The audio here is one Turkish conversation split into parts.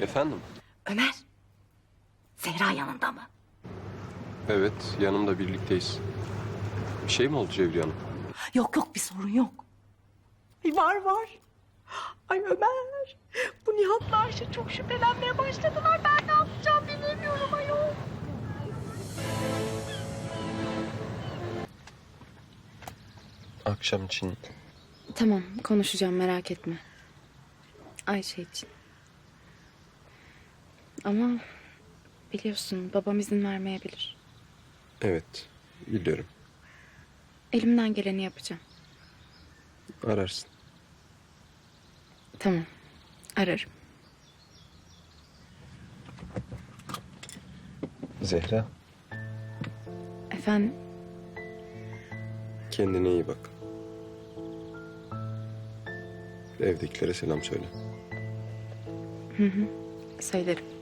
Efendim? Ömer. Zehra yanında mı? Evet, yanımda birlikteyiz. Bir şey mi oldu Cevriye Hanım? Yok yok bir sorun yok. Ay, Var var. Ay Ömer. Bu Nihat'la Ayşe çok şüphelenmeye başladılar. Ben ne yapacağım bilemiyorum ayol. Akşam için Tamam konuşacağım merak etme. Ayşe için. Ama biliyorsun babam izin vermeyebilir. Evet, biliyorum. Elimden geleni yapacağım. Ararsın. Tamam ararım. Zehra, Efendim kendine iyi bak. Evdekilere selam söyle. söylerim.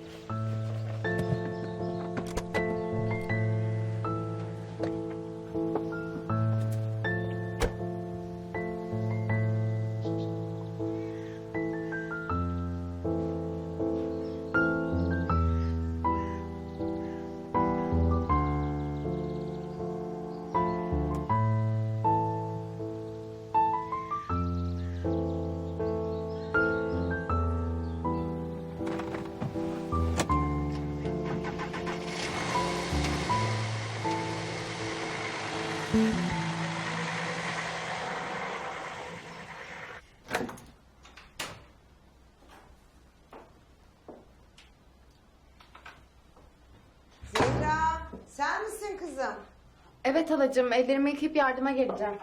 Evet halacığım ellerimi yıkayıp yardıma geleceğim.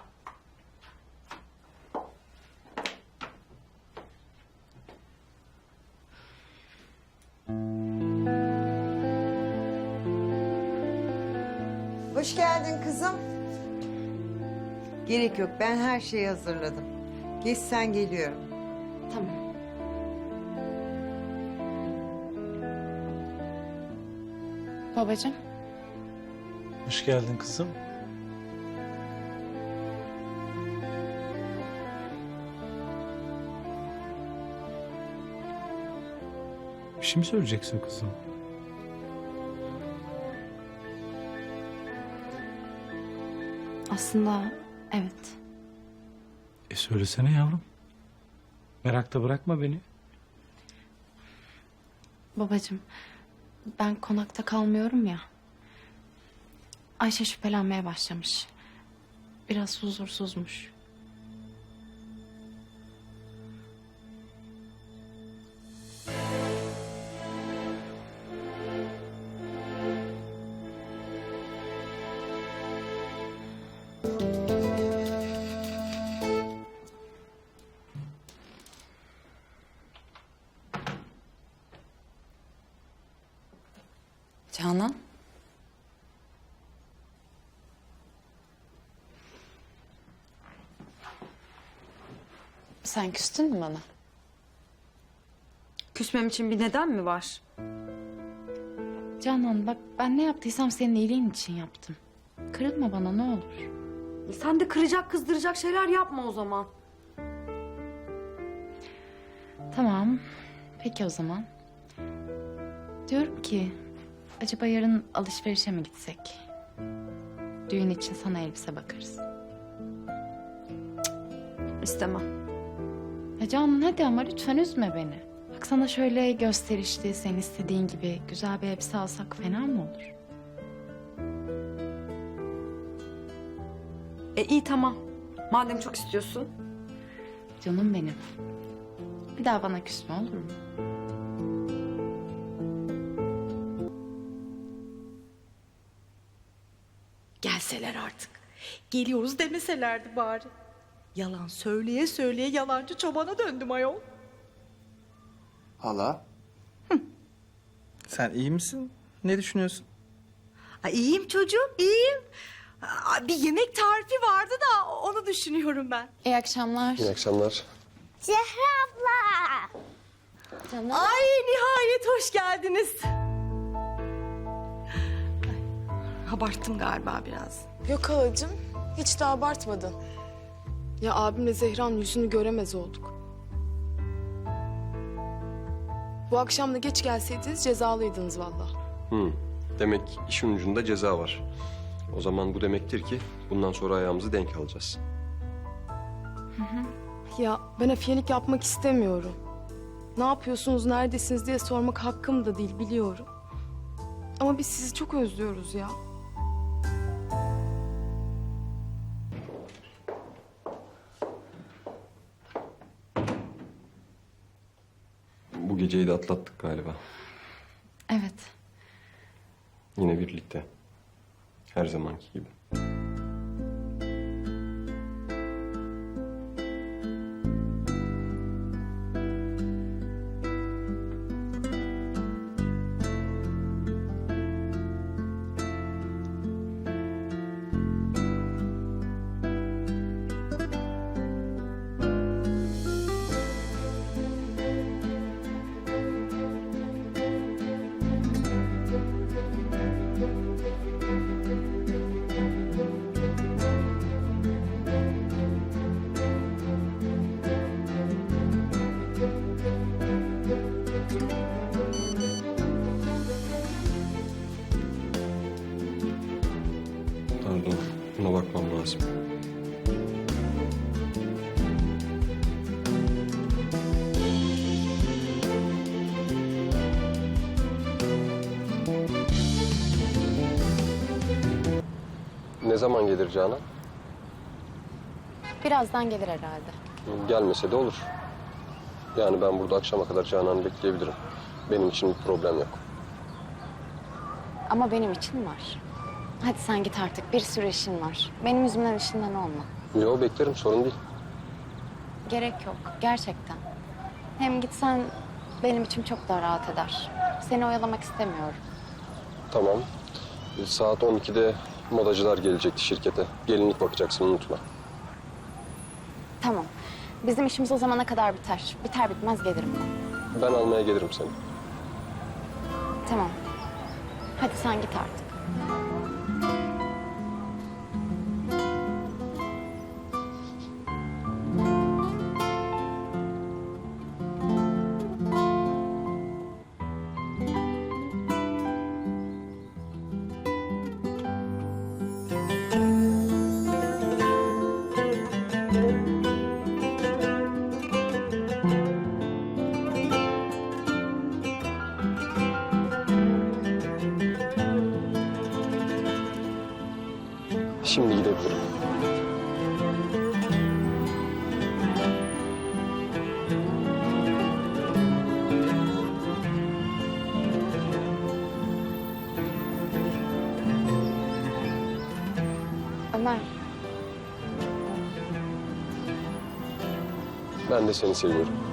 Hoş geldin kızım. Gerek yok, ben her şeyi hazırladım. Geç sen geliyorum. Tamam. Babacığım Hoş geldin kızım. Bir şey mi söyleyeceksin kızım? aslında evet. E söylesene yavrum. Merakta bırakma beni. Babacığım, ben konakta kalmıyorum ya. Ayşe şüphelenmeye başlamış. Biraz huzursuzmuş. Sen küstün mü bana? Küsmem için bir neden mi var? Canan bak ben ne yaptıysam senin iyiliğin için yaptım. Kırılma bana ne olur. E Sen de kıracak kızdıracak şeyler yapma o zaman. Tamam. Peki o zaman. Diyorum ki acaba yarın alışverişe mi gitsek? Düğün için sana elbise bakarız. İstemem. Ya Canan hadi ama lütfen üzme beni. Bak sana şöyle gösterişli, sen istediğin gibi güzel bir elbise alsak fena mı olur? E iyi tamam. Madem çok istiyorsun. Canım benim. Bir daha bana küsme olur mu? Gelseler artık. Geliyoruz demeselerdi bari. Yalan söyleye söyleye yalancı çobana döndüm ayol. Hala. Sen iyi misin? Ne düşünüyorsun? Ay, iyiyim çocuğum iyiyim. Aa, Bir yemek tarifi vardı da onu düşünüyorum ben. İyi akşamlar. İyi akşamlar. Ay nihayet hoş geldiniz. Ay, Abarttım galiba biraz. Yok halacığım, hiç de abartmadın. Ya abimle Zehra'nın yüzünü göremez olduk. Bu akşam da geç gelseydiniz cezalıydınız valla. Hmm. Demek işin ucunda ceza var. O zaman bu demektir ki bundan sonra ayağımızı denk alacağız. Ya ben afiyelik yapmak istemiyorum. Ne yapıyorsunuz, neredesiniz diye sormak hakkım da değil biliyorum. Ama biz sizi çok özlüyoruz ya. Geceyi de atlattık galiba. Evet. Yine birlikte. Her zamanki gibi. Ne zaman gelir Canan? Birazdan gelir herhalde. Gelmese de olur. Yani ben burada akşama kadar Canan'ı bekleyebilirim. Benim için bir problem yok. Ama benim için var. Hadi sen git artık. Bir sürü işin var. Benim yüzümden işinden olma. Yo beklerim sorun değil. Gerek yok. Gerçekten. Hem gitsen benim içim çok daha rahat eder. Seni oyalamak istemiyorum. Tamam. Saat 12'de modacılar gelecekti şirkete. Gelinlik bakacaksın unutma. Tamam. Bizim işimiz o zamana kadar biter. Biter bitmez gelirim ben. Ben almaya gelirim seni. Tamam. Hadi sen git artık. Ömer. Ben de seni seviyorum.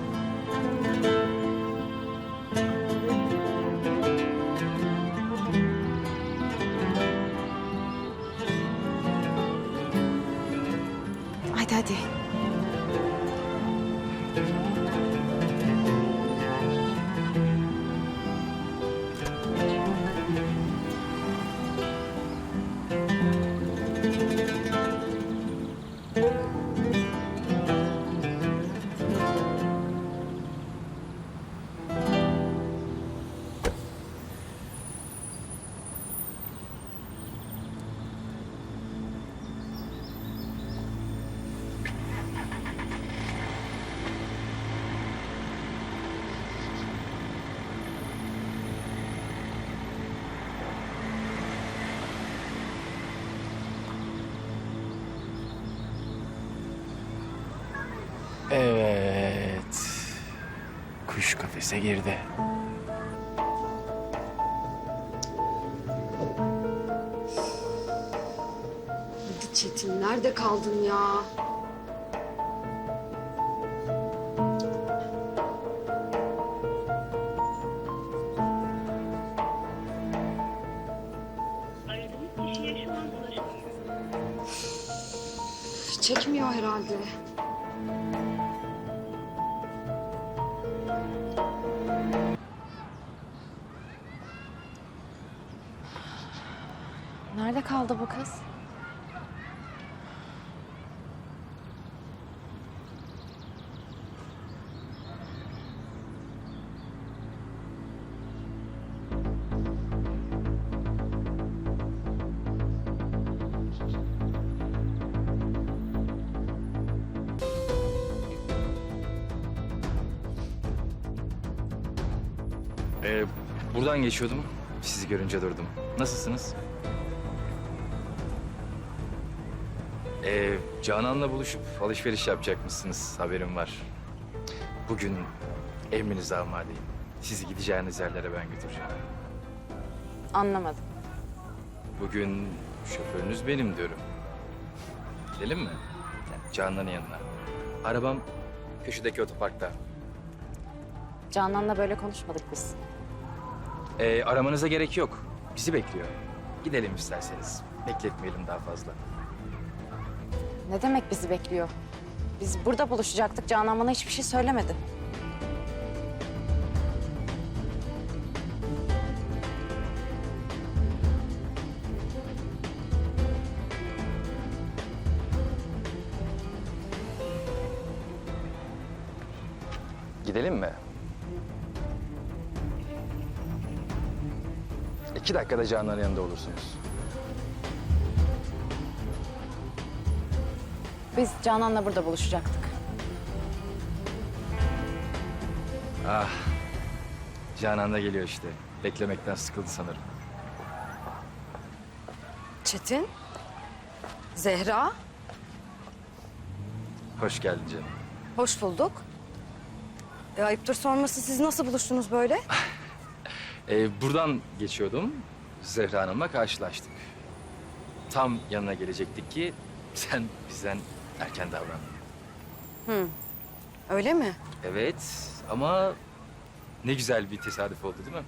Kafese girdi. Hadi Çetin nerede kaldın ya? Çekmiyor herhalde. Ee, buradan geçiyordum. Sizi görünce durdum. Nasılsınız? Ee, Canan'la buluşup alışveriş yapacakmışsınız. Haberim var. Bugün emrinize amadeyim. Sizi gideceğiniz yerlere ben götüreceğim. Anlamadım. Bugün şoförünüz benim diyorum. Gidelim mi? Yani Canan'ın yanına. Arabam köşedeki otoparkta. Canan'la böyle konuşmadık biz. Ee, aramanıza gerek yok. Bizi bekliyor. Gidelim isterseniz. Bekletmeyelim daha fazla. Ne demek bizi bekliyor? Biz burada buluşacaktık. Canan bana hiçbir şey söylemedi. İki dakikada Canan'ın yanında olursunuz. Biz Canan'la burada buluşacaktık. Ah, Canan da geliyor işte. Beklemekten sıkıldı sanırım. Çetin? Zehra? Hoş geldin canım. Hoş bulduk. E, ayıptır sorması siz nasıl buluştunuz böyle? Ee, buradan geçiyordum. Zehra Hanım'la karşılaştık. Tam yanına gelecektik ki sen bizden erken davrandın. Öyle mi? Evet ama ne güzel bir tesadüf oldu değil mi?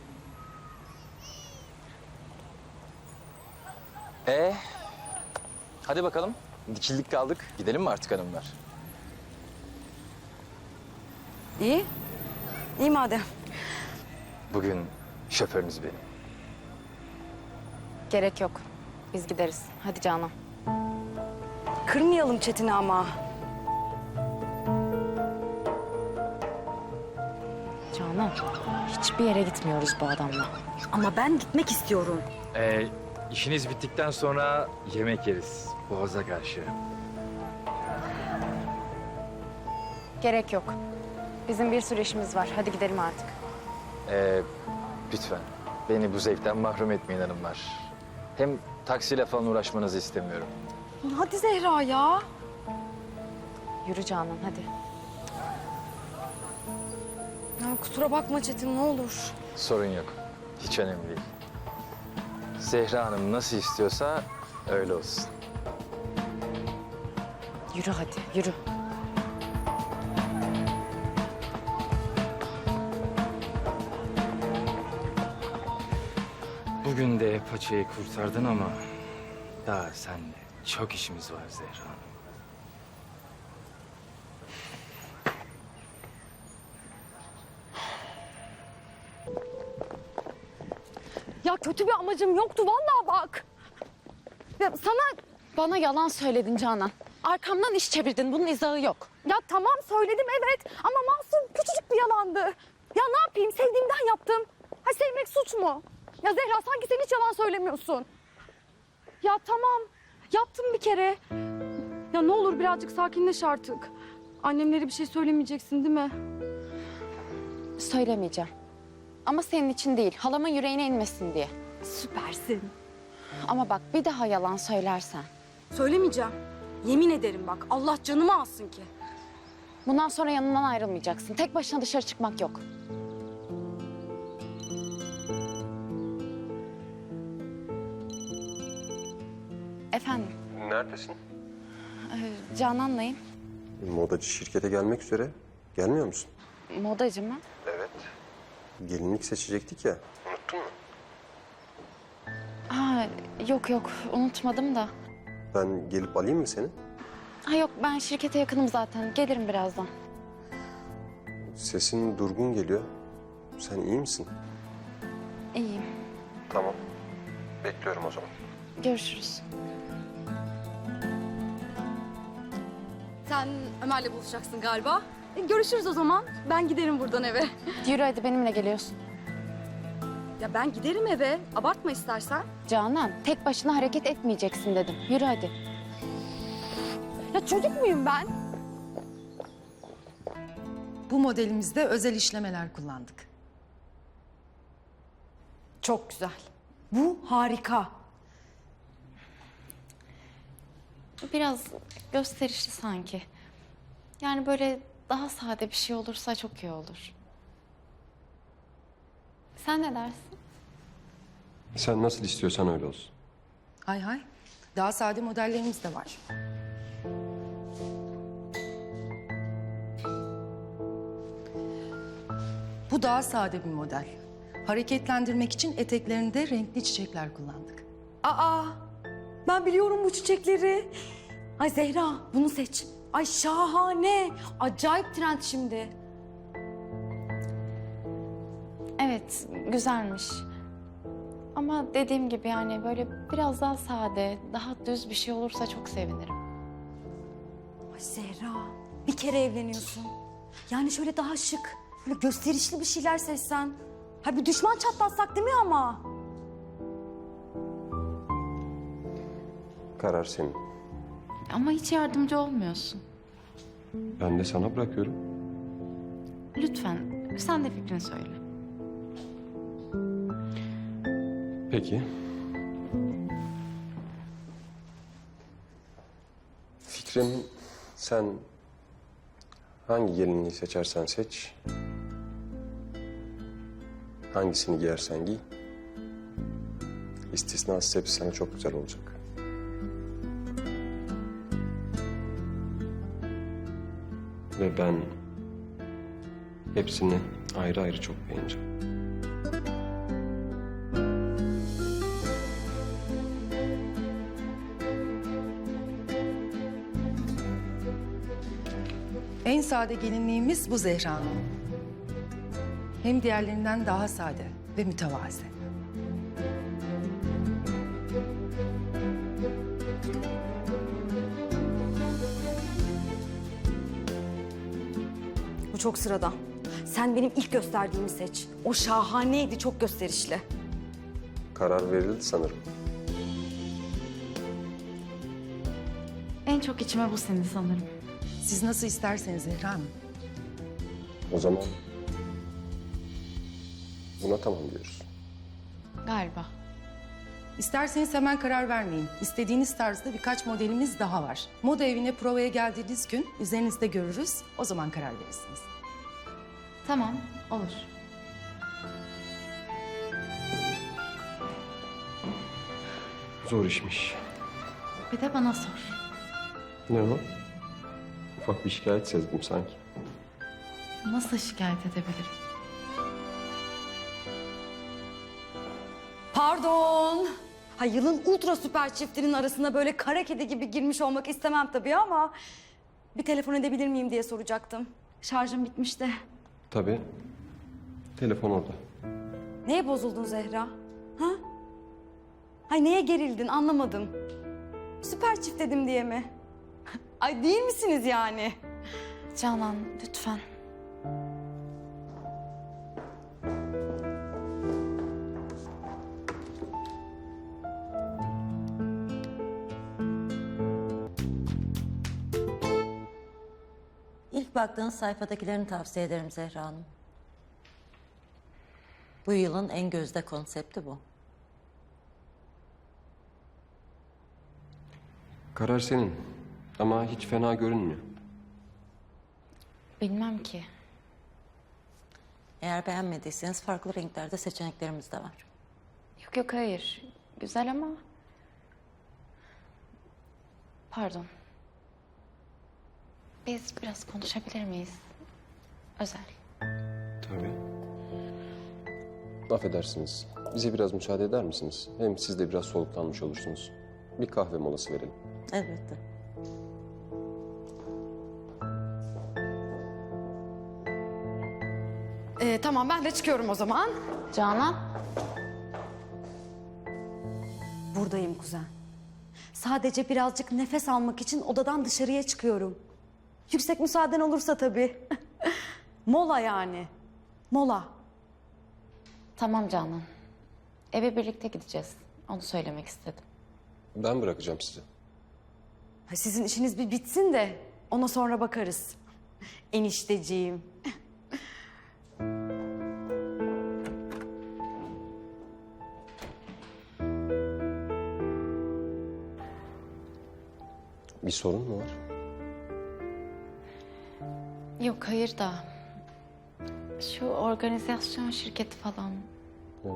Ee, hadi bakalım. Dikildik kaldık. Gidelim mi artık hanımlar? İyi. İyi madem. Bugün şoförünüz benim. Gerek yok. Biz gideriz. Hadi Canan. Kırmayalım Çetin'i ama. Canan, hiçbir yere gitmiyoruz bu adamla. Ama ben gitmek istiyorum. Ee, işiniz bittikten sonra yemek yeriz. Boğaza karşı. Gerek yok. Bizim bir sürü işimiz var. Hadi gidelim artık. Ee, lütfen beni bu zevkten mahrum etmeyin hanımlar. Hem taksiyle falan uğraşmanızı istemiyorum. Hadi Zehra ya. Yürü Canan hadi. ya. Kusura bakma Çetin ne olur. Sorun yok. Hiç önemli değil. Zehra Hanım nasıl istiyorsa öyle olsun. Yürü hadi yürü. Bugün de paçayı kurtardın ama daha seninle çok işimiz var Zehra. Ya kötü bir amacım yoktu vallahi bak. Ya sana Bana yalan söyledin Canan. Arkamdan iş çevirdin. Bunun izahı yok. ya tamam söyledim evet ama masum küçücük bir yalandı. Ya ne yapayım sevdiğimden yaptım. Ha sevmek suç mu? Ya Zehra sanki sen hiç yalan söylemiyorsun. Ya tamam yaptım bir kere. Ya ne olur birazcık sakinleş artık. Annemlere bir şey söylemeyeceksin değil mi? Söylemeyeceğim. Ama senin için değil. Halamın yüreğine inmesin diye. Süpersin. Ama bak bir daha yalan söylersen. Söylemeyeceğim. Yemin ederim bak Allah canımı alsın ki. Bundan sonra yanından ayrılmayacaksın. Tek başına dışarı çıkmak yok. Neredesin? e, Canan'layım. Modacı şirkete gelmek üzere. Gelmiyor musun? Modacı mı? Evet. Gelinlik seçecektik ya. Ha, yok yok unutmadım da. Ben gelip alayım mı seni? Ha yok ben şirkete yakınım zaten. Gelirim birazdan. Sesin durgun geliyor. Sen iyi misin? İyiyim. Tamam. Bekliyorum o zaman. Görüşürüz. Sen Ömer'le buluşacaksın galiba. E, görüşürüz o zaman. Ben giderim buradan eve. Yürü hadi benimle geliyorsun. Ya ben giderim eve. Abartma istersen. Canan tek başına hareket etmeyeceksin dedim. Yürü hadi. Ya çocuk muyum ben? Bu modelimizde özel işlemeler kullandık. Çok güzel. Bu harika. Biraz gösterişli sanki. Yani böyle daha sade bir şey olursa çok iyi olur. Sen ne dersin? Sen nasıl istiyorsan öyle olsun. Hay hay. Daha sade modellerimiz de var. Bu daha sade bir model. Hareketlendirmek için eteklerinde renkli çiçekler kullandık. Aa, ben biliyorum bu çiçekleri. Ay Zehra, bunu seç. Ay şahane. Acayip trend şimdi. Evet, güzelmiş. Ama dediğim gibi yani böyle biraz daha sade, daha düz bir şey olursa çok sevinirim. Ay Zehra, bir kere evleniyorsun. Yani şöyle daha şık, böyle gösterişli bir şeyler seçsen. Ha bir düşman çatlatsak değil mi ama? Karar senin. Ama hiç yardımcı olmuyorsun. Ben de sana bırakıyorum. Lütfen sen de fikrini söyle. Peki. Fikrim sen hangi gelinliği seçersen seç. Hangisini giyersen giy. İstisnasız hepsi sana çok güzel olacak. Ve ben hepsini ayrı ayrı çok beğeneceğim. En sade gelinliğimiz bu Zehra Hanım. Hem diğerlerinden daha sade ve mütevazi. Çok sıradan. Sen benim ilk gösterdiğimi seç. O şahaneydi, çok gösterişli. Karar verildi sanırım. En çok içime bu sindi sanırım. Siz nasıl isterseniz Zehra Hanım. O zaman buna tamam diyoruz. Galiba. İsterseniz hemen karar vermeyin. İstediğiniz tarzda birkaç modelimiz daha var. Moda evine provaya geldiğiniz gün üzerinizde görürüz. O zaman karar verirsiniz. Tamam, olur. Zor işmiş. Bir de bana sor. Ne o? Ufak bir şikayet sezdim sanki. Nasıl şikayet edebilirim? Pardon. Ha yılın ultra süper çiftinin arasına böyle kara kedi gibi girmiş olmak istemem tabii ama... ...bir telefon edebilir miyim diye soracaktım. Şarjım bitmişti. Tabii. Telefon orada. Neye bozuldun Zehra? Ha? Ay neye gerildin anlamadım. Süper çift dedim diye mi? Ay değil misiniz yani? Canan, lütfen. Baktığınız sayfadakilerini tavsiye ederim Zehra Hanım. Bu yılın en gözde konsepti bu. Karar senin. Ama hiç fena görünmüyor. Bilmem ki. Eğer beğenmediyseniz farklı renklerde seçeneklerimiz de var. Yok yok hayır. Güzel ama... Pardon. Biz biraz konuşabilir miyiz? Özel. Tabii. Affedersiniz. Bize biraz müsaade eder misiniz? Hem siz de biraz soluklanmış olursunuz. Bir kahve molası verelim. Elbette. Ee, tamam ben de çıkıyorum o zaman. Canan. Buradayım kuzen. Sadece birazcık nefes almak için odadan dışarıya çıkıyorum. Yüksek müsaaden olursa tabii. Mola yani. Mola. Tamam Canan. Eve birlikte gideceğiz. Onu söylemek istedim. Ben bırakacağım sizi. Sizin işiniz bir bitsin de ona sonra bakarız. Enişteciğim. Bir sorun mu var? Yok hayır da. Şu organizasyon şirketi falan. Ya,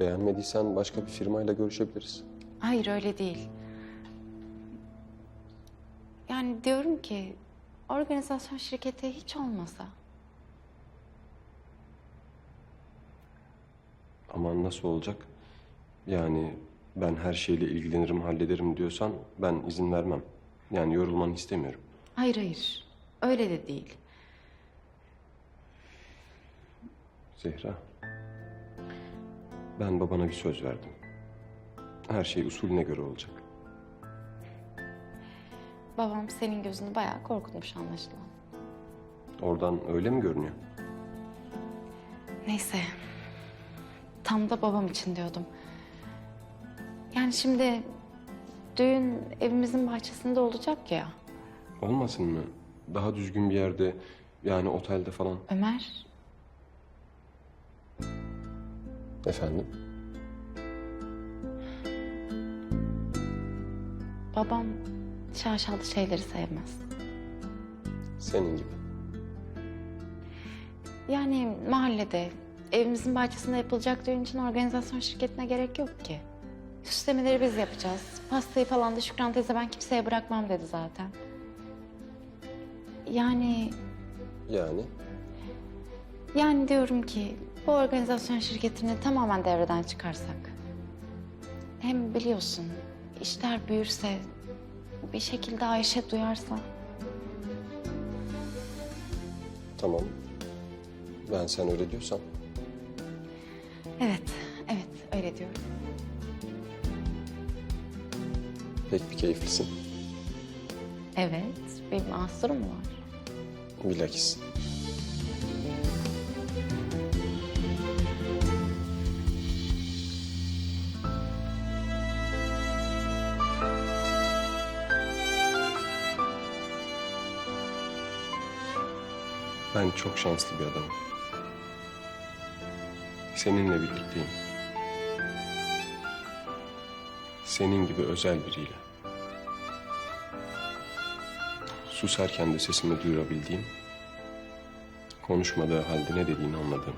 beğenmediysen başka bir firmayla görüşebiliriz. Hayır öyle değil. Yani diyorum ki organizasyon şirketi hiç olmasa. Ama nasıl olacak? Yani ben her şeyle ilgilenirim, hallederim diyorsan ben izin vermem. Yani yorulmanı istemiyorum. Hayır hayır. Öyle de değil. Zehra. Ben babana bir söz verdim. Her şey usulüne göre olacak. Babam senin gözünü bayağı korkutmuş anlaşılan. Oradan öyle mi görünüyor? Neyse. Tam da babam için diyordum. Yani şimdi düğün evimizin bahçesinde olacak ya. Olmasın mı? Daha düzgün bir yerde yani otelde falan. Ömer Efendim? babam şaşalı şeyleri sevmez. Senin gibi. Yani mahallede evimizin bahçesinde yapılacak düğün için organizasyon şirketine gerek yok ki. Süslemeleri biz yapacağız. Pastayı falan da Şükran teyze ben kimseye bırakmam dedi zaten. Yani Yani? yani diyorum ki bu organizasyon şirketini tamamen devreden çıkarsak. Hem biliyorsun işler büyürse bir şekilde Ayşe duyarsa. Tamam. Ben sen öyle diyorsan. Evet, evet öyle diyorum. Pek bir keyiflisin. Evet, bir mahsurum var. Bilakis. Ben çok şanslı bir adamım. Seninle birlikteyim. Senin gibi özel biriyle. Susarken de sesimi duyurabildiğim, konuşmadığı halde ne dediğini anladığım.